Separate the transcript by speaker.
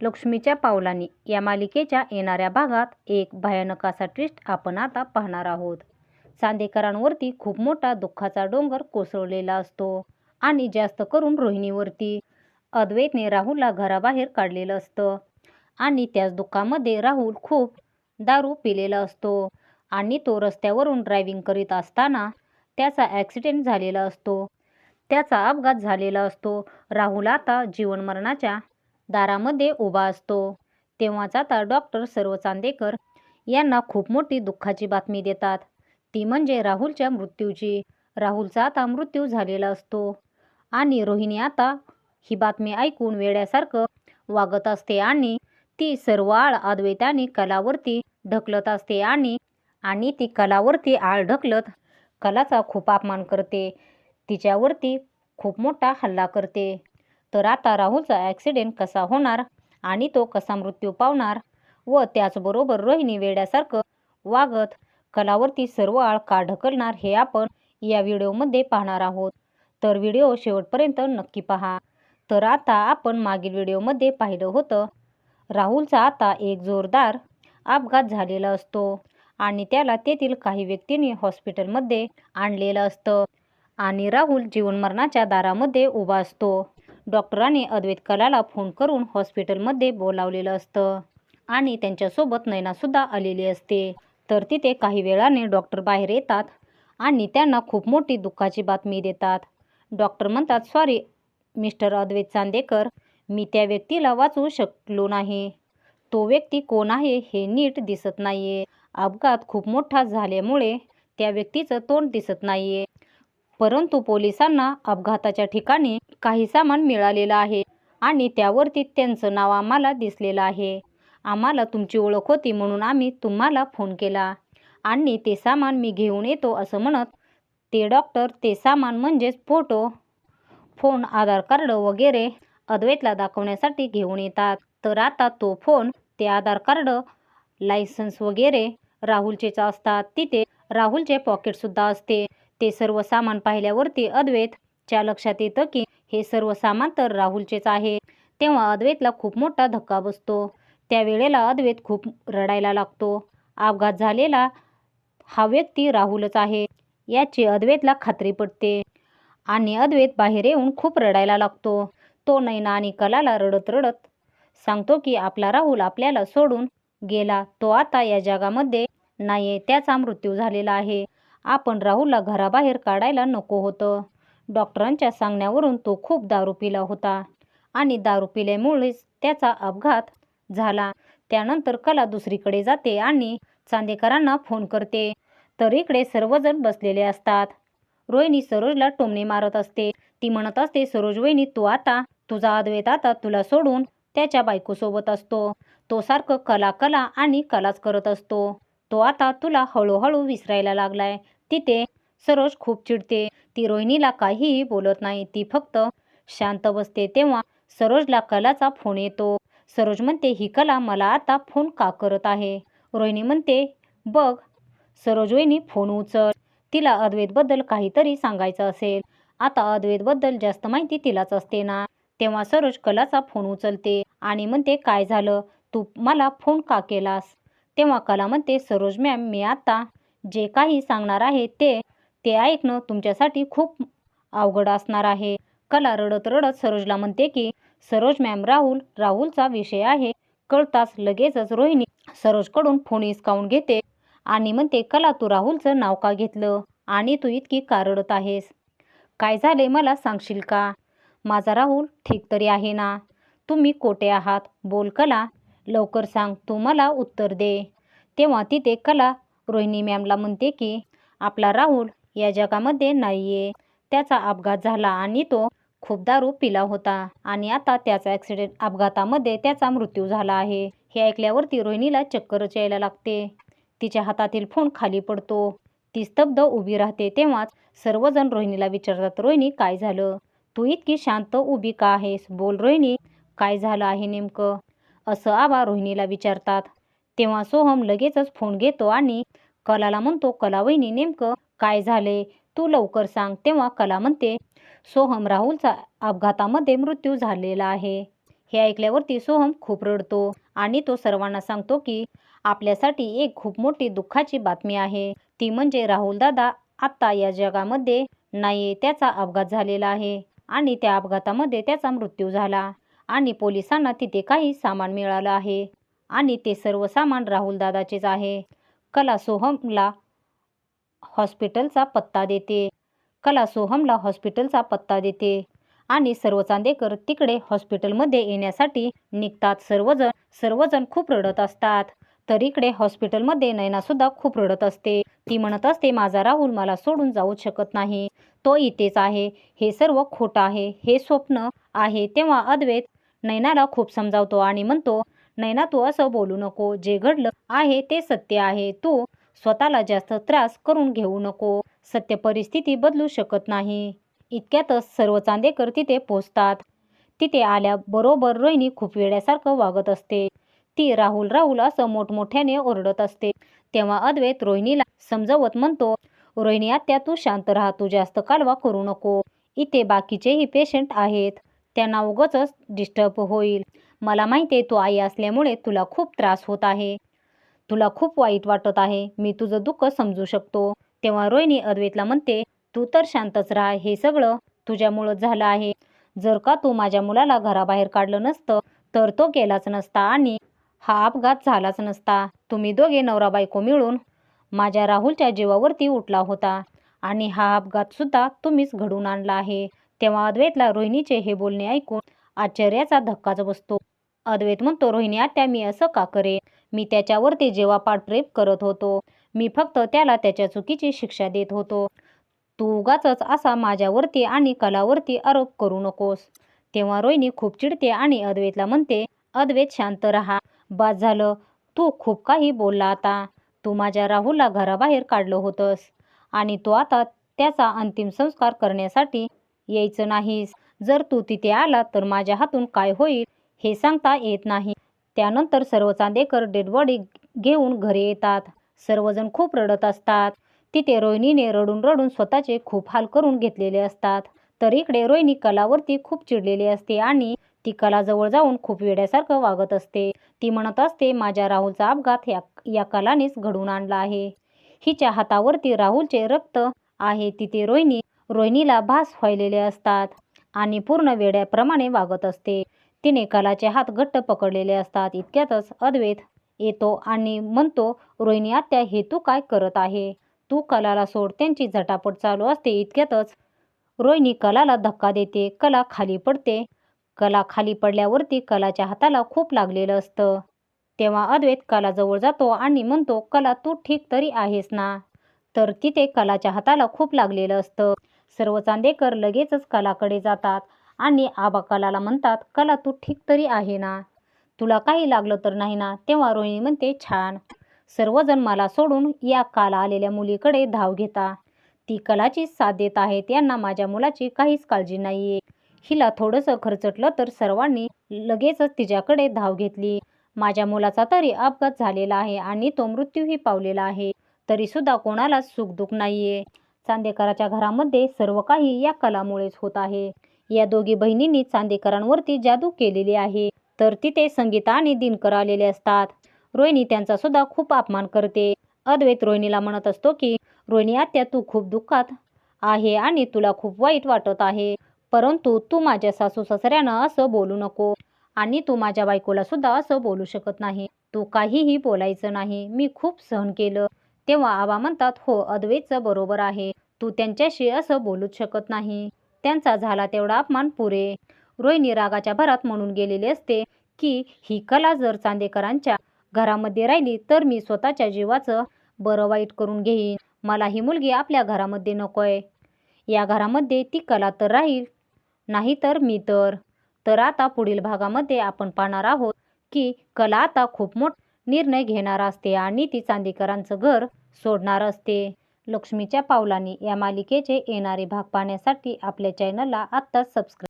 Speaker 1: लक्ष्मीच्या पावलांनी या मालिकेच्या येणाऱ्या भागात एक भयानक असा ट्विस्ट आपण आता पाहणार आहोत. चांदेकरांवरती खूप मोठा दुःखाचा डोंगर कोसळलेला असतो आणि जास्त करून रोहिणीवरती. अद्वैतने राहुलला घराबाहेर काढलेलं असतं आणि त्याच दुःखामध्ये राहुल खूप दारू पिलेला असतो आणि तो रस्त्यावरून ड्रायव्हिंग करीत असताना त्याचा ॲक्सिडेंट झालेला असतो. त्याचा अपघात झालेला असतो. राहुल आता जीवनमरणाच्या दारामध्ये उभा असतो. तेव्हाच आता डॉक्टर सर्व चांदेकर यांना खूप मोठी दुःखाची बातमी देतात. ती म्हणजे राहुलच्या मृत्यूची. राहुलचा आता मृत्यू झालेला असतो. आणि रोहिणी आता ही बातमी ऐकून वेड्यासारखं वागत असते आणि ती सर्व आळ अद्वैताने कलावरती ढकलत असते आणि आणि ती कलावरती आळ ढकलत कलाचा खूप अपमान करते. तिच्यावरती खूप मोठा हल्ला करते. तर आता राहुलचा ॲक्सिडेंट कसा होणार आणि तो कसा मृत्यू पावणार व त्याचबरोबर रोहिणी वेड्यासारखं वागत कलावरती सर्व आळ का ढकलणार हे आपण या व्हिडिओमध्ये पाहणार आहोत. तर व्हिडिओ शेवटपर्यंत नक्की पहा. तर आता आपण मागील व्हिडिओमध्ये पाहिलं होतं राहुलचा आता एक जोरदार अपघात झालेला असतो आणि त्याला तेथील काही व्यक्तींनी हॉस्पिटलमध्ये आणलेलं असतं आणि राहुल जीवनमरणाच्या दारामध्ये उभा असतो. डॉक्टरांनी अद्वैत कलाला फोन करून हॉस्पिटलमध्ये बोलावलेलं असतं. आणि त्यांच्यासोबत नैनासुद्धा आलेली असते. तर तिथे काही वेळाने डॉक्टर बाहेर येतात आणि त्यांना खूप मोठी दुःखाची बातमी देतात. डॉक्टर म्हणतात सॉरी मिस्टर अद्वैत चांदेकर मी त्या व्यक्तीला वाचवू शकलो नाही. तो व्यक्ती कोण आहे हे नीट दिसत नाही आहे अपघात खूप मोठा झाल्यामुळे त्या व्यक्तीचं तोंड दिसत नाही आहे परंतु पोलिसांना अपघाताच्या ठिकाणी काही सामान मिळालेलं आहे आणि त्यावरती त्यांचं नाव आम्हाला दिसलेलं आहे. आम्हाला तुमची ओळख होती म्हणून आम्ही तुम्हाला फोन केला. आणि ते सामान मी घेऊन येतो असं म्हणत ते डॉक्टर ते सामान म्हणजेच फोटो फोन आधार कार्ड वगैरे अद्वैतला दाखवण्यासाठी घेऊन येतात. तर आता तो फोन ते आधार कार्ड लायसन्स वगैरे राहुलचेच असतात. तिथे राहुलचे पॉकेटसुद्धा असते. ते सर्व सामान पाहिल्यावरती अद्वैतच्या लक्षात येतं की हे सर्व सामान तर राहुलचेच आहे. तेव्हा अद्वैतला खूप मोठा धक्का बसतो. त्यावेळेला अद्वैत खूप रडायला लागतो. अपघात झालेला हा व्यक्ती राहुलच आहे याची अद्वैतला खात्री पडते. आणि अद्वैत बाहेर येऊन खूप रडायला लागतो. तो नैना आणि कलाला रडत रडत सांगतो की आपला राहुल आपल्याला सोडून गेला. तो आता या जगामध्ये नाही आहे त्याचा मृत्यू झालेला आहे. आपण राहुलला घराबाहेर काढायला नको होतं. डॉक्टरांच्या सांगण्यावरून तो खूप दारू पिला होता. आणि दारू पिल्यामुळेच त्याचा अपघात झाला. त्यानंतर कला दुसरीकडे जाते आणि चांदेकरांना फोन करते. तर इकडे सर्वजण बसलेले असतात. रोहिणी सरोजला टोमणे मारत असते. ती म्हणत असते सरोज वहिनी तू आता तुझा अद्वैत आता तुला सोडून त्याच्या बायकोसोबत असतो. तो सारखं कला कला आणि कलाच करत असतो. तो आता तुला हळूहळू विसरायला लागलाय. तिथे सरोज खूप चिडते. ती रोहिणीला काहीही बोलत नाही. ती फक्त शांत बसते तेव्हा सरोजला कलाचा फोन येतो. सरोज म्हणते ही कला मला आता फोन का करत आहे? रोहिणी म्हणते बघ सरोज वहिनी फोन उचल. तिला अद्वैतबद्दल काहीतरी सांगायचं असेल. आता अद्वैतबद्दल जास्त माहिती तिलाच असते ना? तेव्हा सरोज कलाचा फोन उचलते आणि म्हणते काय झालं? तू मला फोन का केलास? तेव्हा कला म्हणते सरोज मॅम मी आता जे काही सांगणार आहे ते ते ऐकणं तुमच्यासाठी खूप अवघड असणार आहे. कला रडत रडत सरोजला म्हणते की सरोज मॅम राहुल राहुलचा विषय आहे. कळताच लगेचच रोहिणी सरोजकडून फोन हिसकावून घेते आणि म्हणते कला तू राहुलचं नाव का घेतलं? आणि तू इतकी का रडत आहेस? काय झाले मला सांगशील का? माझा राहुल ठीक तरी आहे ना? तुम्ही कोठे आहात? बोल कला. लवकर सांग तू मला उत्तर दे. तेव्हा तिथे कला रोहिणी मॅमला म्हणते की आपला राहुल या जगामध्ये नाही आहे त्याचा अपघात झाला आणि तो खूप दारू पिला होता आणि आता त्याचा ॲक्सिडेंट अपघातामध्ये त्याचा मृत्यू झाला आहे. हे ऐकल्यावरती रोहिणीला चक्करच यायला लागते. तिच्या हातातील फोन खाली पडतो. ती स्तब्ध उभी राहते तेव्हाच सर्वजण रोहिणीला विचारतात रोहिणी काय झालं? तू इतकी शांत उभी का आहेस? बोल रोहिणी काय झालं आहे नेमकं? असं आबा रोहिणीला विचारतात. तेव्हा सोहम लगेचच फोन घेतो आणि कलाला म्हणतो कला वहिनी नेमकं काय झाले? तू लवकर सांग. तेव्हा कला म्हणते सोहम राहुलचा अपघातामध्ये मृत्यू झालेला आहे. हे ऐकल्यावरती सोहम खूप रडतो आणि तो सर्वांना सांगतो की आपल्यासाठी एक खूप मोठी दुःखाची बातमी आहे. ती म्हणजे राहुल दादा आत्ता या जगामध्ये नाही त्याचा अपघात झालेला आहे आणि त्या अपघातामध्ये त्याचा मृत्यू झाला आणि पोलिसांना तिथे काही सामान मिळालं आहे आणि ते सर्व सामान राहुल दादाचेच आहे. कला सोहमला हॉस्पिटलचा पत्ता देते. कला सोहमला हॉस्पिटलचा पत्ता देते. आणि सर्व चांदेकर तिकडे हॉस्पिटलमध्ये येण्यासाठी निघतात. सर्वजण सर्वजण खूप रडत असतात. तर इकडे हॉस्पिटलमध्ये नैनासुद्धा खूप रडत असते. ती म्हणत असते माझा राहुल मला सोडून जाऊ शकत नाही. तो इथेच आहे. हे सर्व खोटं आहे. हे स्वप्न आहे. तेव्हा अद्वैत नैनाला खूप समजावतो आणि म्हणतो नैना तू असं बोलू नको. जे घडलं आहे ते सत्य आहे. तू स्वतःला जास्त त्रास करून घेऊ नको. सत्य परिस्थिती बदलू शकत नाही. इतक्यातच सर्व चांदेकर तिथे पोचतात. तिथे आल्याबरोबर रोहिणी खूप वेड्यासारखं वागत असते. ती राहुल राहुल असं मोठमोठ्याने ओरडत असते. तेव्हा अद्वैत रोहिणीला समजवत म्हणतो रोहिणी आत्या तू शांत राहा. तू जास्त कालवा करू नको. इथे बाकीचेही पेशंट आहेत. त्यांना उगच डिस्टर्ब होईल. मला माहिती आहे तू आई असल्यामुळे तुला खूप त्रास होत आहे. तुला खूप वाईट वाटत आहे. मी तुझं दुःख समजू शकतो. तेव्हा रोहिणी अद्वैतला म्हणते तू तर शांतच राहा. हे सगळं तुझ्यामुळंच झालं आहे. जर का तू माझ्या मुलाला घराबाहेर काढलं नसतं तर तो केलाच नसता आणि हा अपघात झालाच नसता. तुम्ही दोघे नवरा बायको मिळून माझ्या राहुलच्या जीवावरती उठला होता आणि हा अपघातसुद्धा तुम्हीच घडून आणला आहे. तेव्हा अद्वैतला रोहिणीचे हे बोलणे ऐकून आश्चर्याचा धक्काच बसतो. अद्वैत म्हणतो रोहिणी आत्या मी असं का करे मी त्याच्यावरती जेव्हा पाठरेप करत होतो मी फक्त त्याला त्याच्या चुकीची शिक्षा देत होतो. तू उगाच असा माझ्यावरती आणि कलावरती आरोप करू नकोस. तेव्हा रोहिणी खूप चिडते आणि अद्वैतला म्हणते अद्वैत शांत राहा. बाद झालं. तू खूप काही बोलला आता. तू माझ्या राहुलला घराबाहेर काढलं होतंस आणि तू आता त्याचा अंतिम संस्कार करण्यासाठी यायचं नाहीस. जर तू तिथे आला तर माझ्या हातून काय होईल हे सांगता येत नाही. त्यानंतर सर्व चांदेकर डेडबॉडी घेऊन घरी येतात. सर्वजण खूप रडत असतात. तिथे रोहिणीने रडून रडून स्वतःचे खूप हाल करून घेतलेले असतात. तर इकडे रोहिणी कलावरती खूप चिडलेली असते आणि ती कलाजवळ जाऊन खूप वेड्यासारखं वागत असते. ती म्हणत असते माझ्या राहुलचा अपघात या या कलानेच घडून आणला आहे. हिच्या हातावरती राहुलचे रक्त आहे. तिथे रोहिणी रोहिणीला भास व्हायलेले असतात. आणि पूर्ण वेड्याप्रमाणे वागत असते. तिने कलाचे हात घट्ट पकडलेले असतात. इतक्यातच अद्वैत येतो आणि म्हणतो रोहिणी आत्या हे तू काय करत आहे? तू कलाला सोड. त्यांची झटापट चालू असते. इतक्यातच रोहिणी कलाला धक्का देते. कला खाली पडते. कला खाली पडल्यावरती कलाच्या हाताला खूप लागलेलं असतं. तेव्हा अद्वैत कलाजवळ जातो आणि म्हणतो कला तू ठीक तरी आहेस ना? तर तिथे कलाच्या हाताला खूप लागलेलं असतं. सर्व चांदेकर लगेचच कलाकडे जातात आणि आबा कलाला म्हणतात कला तू ठीक तरी आहे ना? तुला काही लागलं तर नाही ना? तेव्हा रोहिणी म्हणते छान. सर्वजण मला सोडून या काला आलेल्या मुलीकडे धाव घेता. ती कलाची साथ देत आहे त्यांना माझ्या मुलाची काहीच काळजी नाही आहे हिला थोडंसं खर्चटलं तर सर्वांनी लगेचच तिच्याकडे धाव घेतली. माझ्या मुलाचा तरी अपघात झालेला आहे आणि तो मृत्यूही पावलेला आहे. तरीसुद्धा कोणालाच सुखदुःख नाही आहे चांदेकराच्या घरामध्ये सर्व काही या कलामुळेच होत आहे. या दोघी बहिणींनी चांदेकरांवरती जादू केलेली आहे. तर तिथे संगीता आणि दिनकर आलेले असतात. रोहिणी त्यांचा सुद्धा खूप अपमान करते. अद्वैत रोहिणीला म्हणत असतो की रोहिणी आत्या तू खूप दुःखात आहे आणि तुला खूप वाईट वाटत आहे. परंतु तू माझ्या सासू सासऱ्यानं असं बोलू नको आणि तू माझ्या बायकोला सुद्धा असं बोलू शकत नाही. तू काहीही बोलायचं नाही. मी खूप सहन केलं. तेव्हा आबा म्हणतात हो अद्वैतचं बरोबर आहे. तू त्यांच्याशी असं बोलूच शकत नाही. त्यांचा झाला तेवढा अपमान पुरे. रोहिणी रागाच्या भरात म्हणून गेलेली असते की ही कला जर चांदेकरांच्या घरामध्ये राहिली तर मी स्वतःच्या जीवाचं बरं वाईट करून घेईन. मला ही मुलगी आपल्या घरामध्ये नकोय. या घरामध्ये ती कला तर राहील. नाही तर मी तर. तर आता पुढील भागामध्ये आपण पाहणार आहोत की कला आता खूप मोठ निर्णय घेणार असते आणि ती चांदेकरांचं घर सोडणार असते. लक्ष्मीच्या पावलांनी या मालिकेचे येणारे भाग पाहण्यासाठी आपल्या चॅनलला आत्ताच सबस्क्राईब